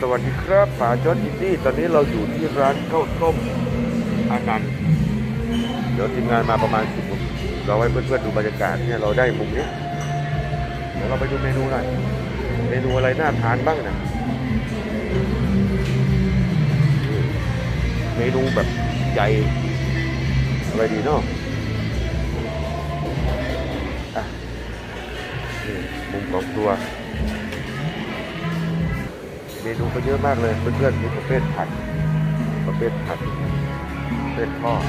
สวัสดีครับป๋าจอดอินดี้ตอนนี้เราอยู่ที่ร้านข้าวต้มอานันต์เดี๋ยวทีมงานมาประมาณสิบคนเราให้เพื่อนๆดูบรรยากาศเนี่ยเราได้มุมนี้เดี๋ยวเราไปดูเมนูหน่อยเมนูอะไรน่าทานบ้างนะเมนูแบบใหญ่อะไรดีเนาะอะมุมของครัว เมนูก็เยอะมากเลยเพื่อนๆมีประเภทผัดประเภทผัดประเภททอด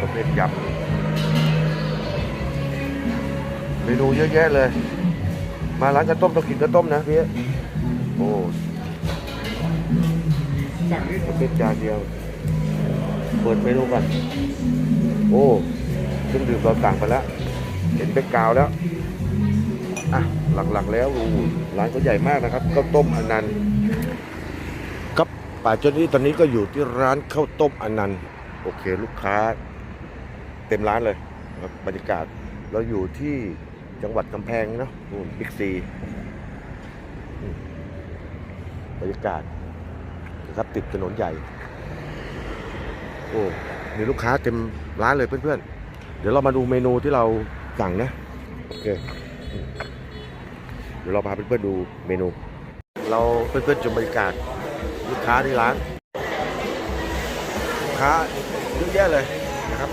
ประเภทยำเมนูเยอะแยะเลย มาร้านกระต้มต้องกินกระต้มนะพี่โอ้ประเภทจานเดียว เปิดเมนูกันโอ้เครื่องดื่มเราสั่งไปแล้ว เห็นเบกกาวแล้ว อะ หลักๆ แล้วร้านก็ใหญ่มากนะครับข้าวต้มอนันต์ครับป่าเจ้านี้ตอนนี้ก็อยู่ที่ร้านข้าวต้มอนันต์โอเคลูกค้า เต็มร้านเลยครับบรรยากาศเราอยู่ที่จังหวัดกำแพงเนาะนู่นบิ๊กซีบรรยากาศนะครับติดถนนใหญ่ โอ้มีลูกค้าเต็มร้านเลยเพื่อนๆ เดี๋ยวเรามาดูเมนูที่เราสั่งนะ โอเค เดี๋ยวเราพาเพื่อนๆดูเมนู เราเพื่อนๆชมบรรยากาศลูกค้าที่ร้านลูกค้าเยอะแยะเลยนะครับ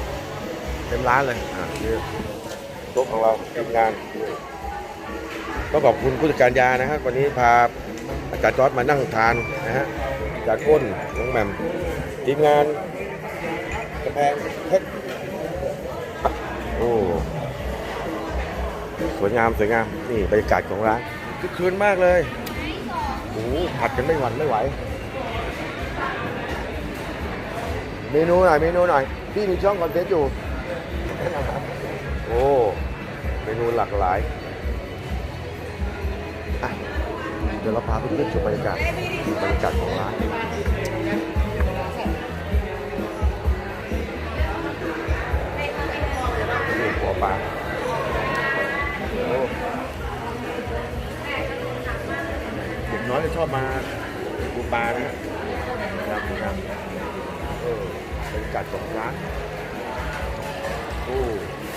เต็มร้านเลยอ่านี่โต๊ะของเราทีมงานก็ขอบคุณผู้จัดการยานะครับวันนี้พาอาจารย์จอร์ดมานั่งทานนะฮะอาจารย์อ้นน้องแหม่มทีมงานกระแพงเพชร วยงามสวยงามนี่บรรยากาศของร้านคึกคืนมากเลยโอ้โหผัดกันไม่หวั่นไม่ไหว เมนูหน่อยเมนูหน่อยพี่มีช่องคอนเทนต์อยู่โอ้เมนูหลากหลายเดี๋ยวเราพาเพื่อนๆชมบรรยากาศบรรยากาศของร้าน น้อยจะชอบมาดูปลานะครับนะครับเออบรรยากาศของร้านโอ้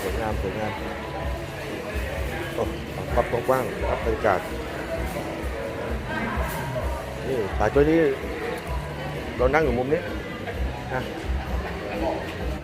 สวยงามสวยงามโอ้ขอบกว้างๆครับบรรยากาศนี่ปลาตัวนี้เรานั่งอยู่มุมนี้นะ